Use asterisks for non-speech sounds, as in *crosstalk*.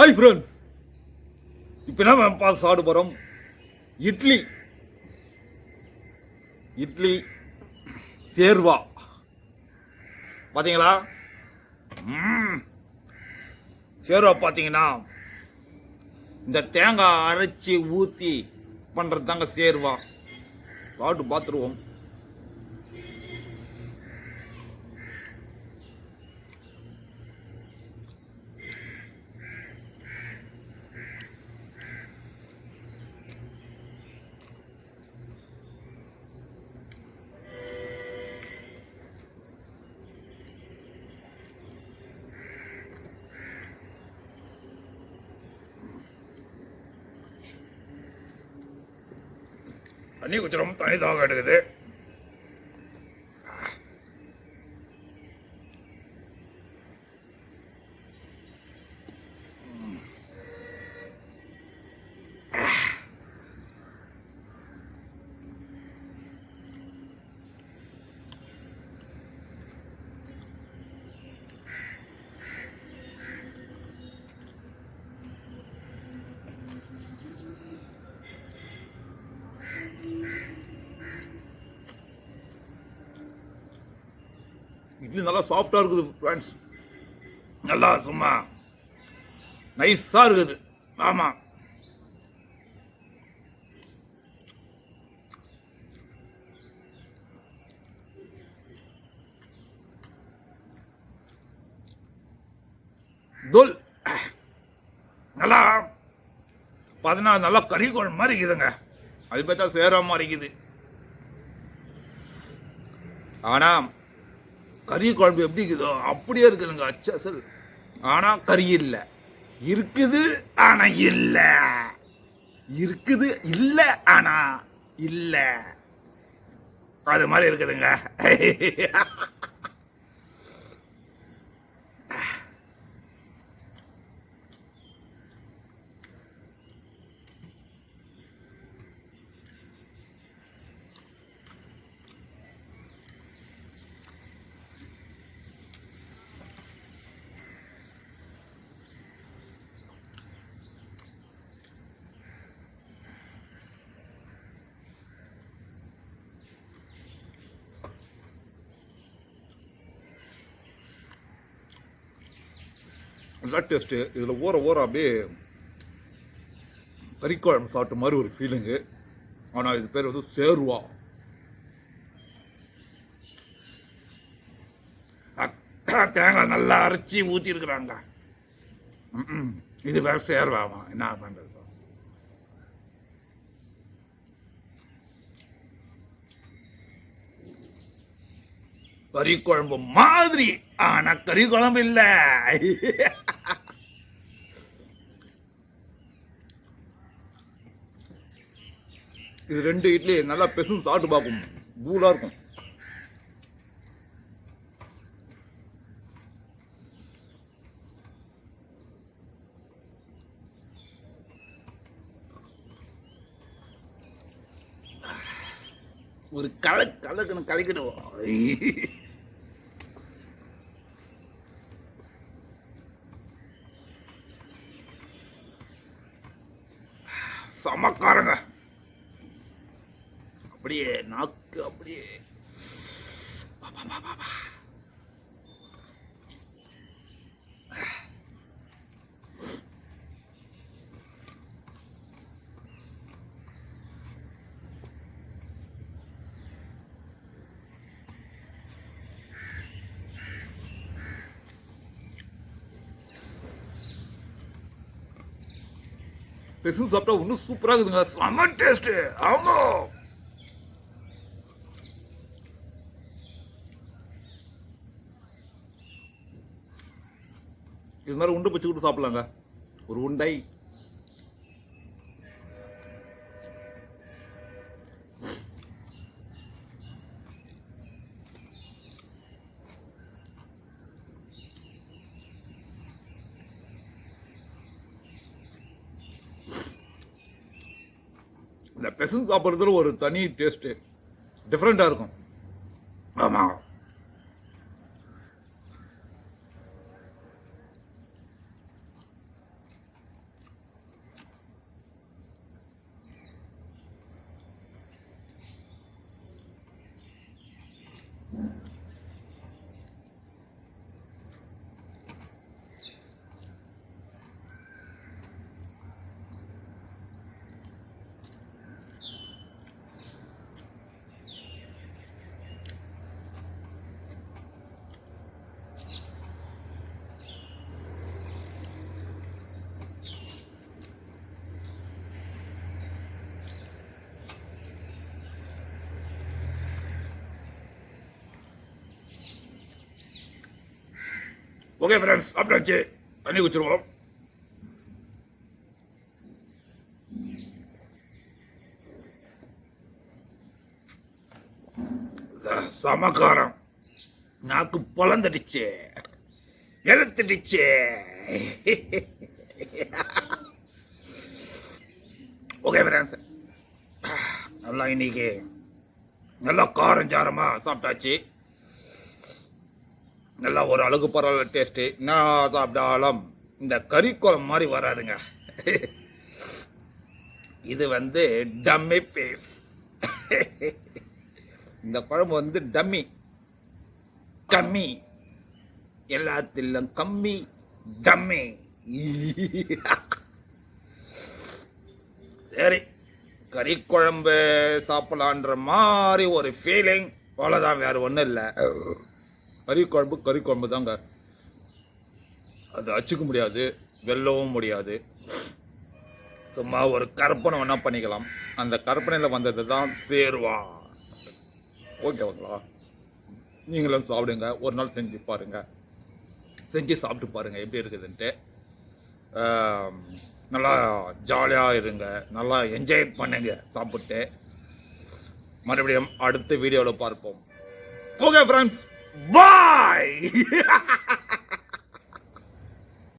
Hi friend. இப்போ என்ன பார்த்து சாப்பிட போகிறோம் இட்லி. இட்லி சேர்வா. பார்த்தீங்களா சேர்வா பார்த்தீங்கன்னா இந்த தேங்காய் அரைச்சி ஊற்றி பண்ணுறது தாங்க சேர்வா. சாப்பிட்டு பார்த்துருவோம். தண்ணி குச்சிரும் தனி தாகம் எடுக்குது. இட்லி நல்லா சாஃப்டாக இருக்குது ஃப்ரெண்ட்ஸ் நல்லா சும்மா நைஸாக இருக்குது. ஆமாம் தோல். நல்லா பதினாறு நல்லா கறி குழம்பு மாதிரி இருக்குதுங்க. அது பார்த்தா சேர மாதிரி இருக்குது. ஆனால் கறி குழம்பு எப்படி இருக்குதோ அப்படியே இருக்குதுங்க. அச்சசல் ஆனால் கறி இல்லை. இருக்குது ஆனால் இல்லை. இருக்குது இல்லை ஆனால் இல்லை. அது மாதிரி இருக்குதுங்க. *laughs* நல்லா டேஸ்ட்டு இதில் ஊற ஊற அப்படியே கறிக்குழம்பு சாப்பிட்ட மாதிரி ஒரு ஃபீலிங்கு ஆனால் இது பேர் வந்து சேர்வா. தேங்காய் நல்லா அரைச்சி ஊற்றிருக்குறாங்க இது வேறு சேர்வாமா? என்ன பண்ணுறது கறி குழம்பு மாதிரி. ஆனா கறி குழம்பு இல்லை. இது ரெண்டு இட்லி நல்லா பெசும் சாப்பிட்டு பார்க்கும் தூளா இருக்கும். ஒரு கலை கலக்கணும் கலக்கிடுவோம். அப்படியே நாக்கு அப்படியே. பா, பெசும் சாப்பிட்டா இன்னும் சூப்பராக இருக்குதுங்க. செம்ம டேஸ்ட்டு ஆமாம் இது மாதிரி உண்டு பச்சு கூட சாப்பிட்லாங்க. ஒரு உண்டை இந்த பெசன் சாப்பிட்றதுல ஒரு தனி டேஸ்ட்டு டிஃப்ரெண்ட்டாக இருக்கும் ஆமாம் ஓகே ஃப்ரெண்ட்ஸ் சாப்பிட்டாச்சு தண்ணி குச்சிருவோம் ச- சமக்காரம் நாக்கு பொலந்துடுச்சு. எழுத்துடுச்சு. ஓகே ஃப்ரெண்ட்ஸ் நல்லா இன்னைக்கு நல்லா காரம் சாரமாக சாப்பிட்டாச்சு. நல்லா ஒரு அழகு பரவாயில்ல டேஸ்ட்டு நான் சாப்பிட்டாலும் இந்த கறி குழம்பு மாதிரி வராதுங்க. இது வந்து டம்மி பீஸ் இந்த குழம்பு வந்து டம்மி கம்மி. எல்லாத்திலும் கம்மி. டம்மி சரி கறி குழம்பு சாப்பிடலான்ற மாதிரி ஒரு ஃபீலிங் அவ்வளோதான் வேறு ஒன்றும் இல்லை. கறி குழம்பு கறி குழம்பு தாங்க. அது அச்சுக்க முடியாது வெல்லவும் முடியாது. சும்மா ஒரு கற்பனை வேணால் பண்ணிக்கலாம். அந்த கற்பனையில் வந்தது தான் சேருவா. ஓகேங்களா நீங்களும் சாப்பிடுங்க. ஒரு நாள் செஞ்சு பாருங்கள் செஞ்சு சாப்பிட்டு பாருங்கள் எப்படி இருக்குதுன்ட்டு. நல்லா ஜாலியாக இருங்க. நல்லா என்ஜாய் பண்ணுங்க சாப்பிட்டு. மறுபடியும் அடுத்த வீடியோவில் பார்ப்போம். Okay friends Bye! *laughs*